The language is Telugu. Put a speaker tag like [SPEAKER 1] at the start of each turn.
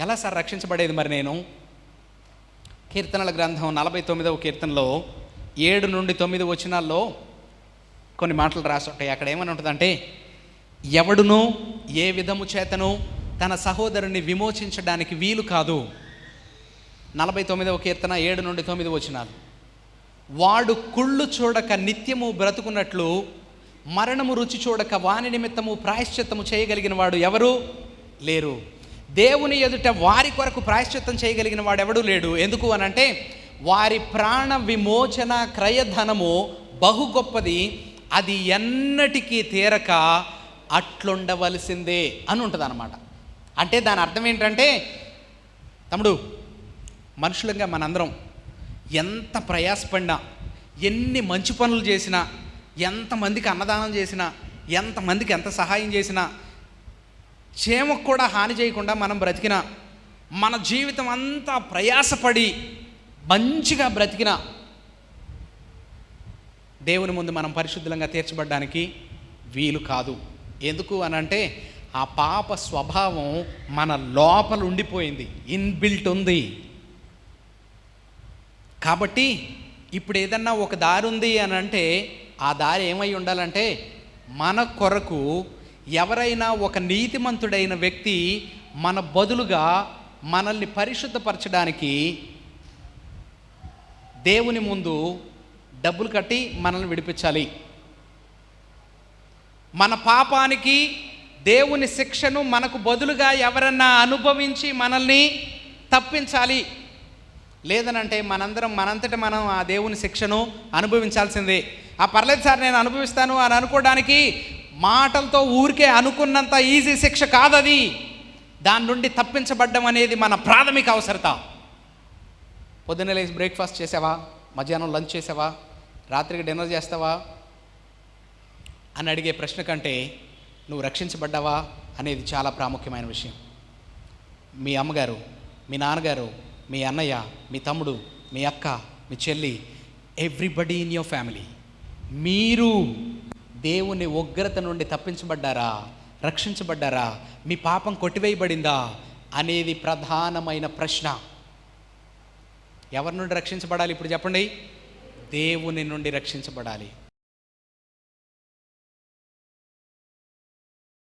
[SPEAKER 1] ఎలా సార్ రక్షించబడేది మరి నేను? కీర్తనల గ్రంథం నలభై తొమ్మిదవ కీర్తనలో ఏడు నుండి తొమ్మిది వచనాల్లో కొన్ని మాటలు రాసి ఉంటాయి అక్కడ ఏమని ఉంటుందంటే ఎవడును ఏ విధము చేతను తన సహోదరుని విమోచించడానికి వీలు కాదు. నలభై తొమ్మిదవ కీర్తన ఏడు నుండి తొమ్మిది వచనాలు. వాడు కుళ్ళు చూడక నిత్యము బ్రతుకున్నట్లు మరణము రుచి చూడక వాని నిమిత్తము ప్రాయశ్చిత్తము చేయగలిగిన వాడు ఎవరు? లేరు. దేవుని ఎదుట వారి కొరకు ప్రాయశ్చిత్తం చేయగలిగిన వాడు లేడు. ఎందుకు అనంటే వారి ప్రాణ విమోచన క్రయధనము బహు గొప్పది. అది ఎన్నటికీ తీరక అట్లుండవలసిందే అని ఉంటుంది అనమాట అంటే దాని అర్థం ఏంటంటే తమ్ముడు మనుషులంగా మనందరం ఎంత ప్రయాసపడినా ఎన్ని మంచి పనులు చేసినా ఎంతమందికి అన్నదానం చేసినా ఎంతమందికి ఎంత సహాయం చేసినా క్షేమకు కూడా హాని చేయకుండా మనం బ్రతికిన మన జీవితం అంతా ప్రయాసపడి మంచిగా బ్రతికిన దేవుని ముందు మనం పరిశుద్ధంగా తీర్చబడడానికి వీలు కాదు. ఎందుకు అని అంటే ఆ పాప స్వభావం మన లోపల ఉండిపోయింది ఇన్బిల్ట్ ఉంది. కాబట్టి ఇప్పుడు ఏదన్నా ఒక దారి ఉంది అని అంటే ఆ దారి ఏమై ఉండాలంటే మన కొరకు ఎవరైనా ఒక నీతిమంతుడైన వ్యక్తి మన బదులుగా మనల్ని పరిశుద్ధపరచడానికి దేవుని ముందు డబ్బులు కట్టి మనల్ని విడిపించాలి. మన పాపానికి దేవుని శిక్షను మనకు బదులుగా ఎవరన్నా అనుభవించి మనల్ని తప్పించాలి. లేదనంటే మనందరం మనంతట మనం ఆ దేవుని శిక్షను అనుభవించాల్సిందే. ఆ పర్లేదు సార్ నేను అనుభవిస్తాను అని అనుకోవడానికి మాటలతో ఊరికే అనుకున్నంత ఈజీ శిక్ష కాదది. దాని నుండి తప్పించబడ్డం అనేది మన ప్రాథమిక అవసరత. పొద్దున్న లేచి బ్రేక్ఫాస్ట్ చేసావా? మధ్యాహ్నం లంచ్ చేసావా? రాత్రికి డిన్నర్ చేస్తావా? అని అడిగే ప్రశ్న కంటే నువ్వు రక్షించబడ్డావా అనేది చాలా ప్రాముఖ్యమైన విషయం. మీ అమ్మగారు మీ నాన్నగారు మీ అన్నయ్య మీ తమ్ముడు మీ అక్క మీ చెల్లి ఎవ్రీబడి ఇన్ యువర్ ఫ్యామిలీ మీరు దేవుని ఉగ్రత నుండి తప్పించబడ్డారా? రక్షించబడ్డారా? మీ పాపం కొట్టివేయబడిందా? అనేది ప్రధానమైన ప్రశ్న. ఎవరి నుండి రక్షించబడాలి? ఇప్పుడు చెప్పండి. దేవుని నుండి రక్షించబడాలి.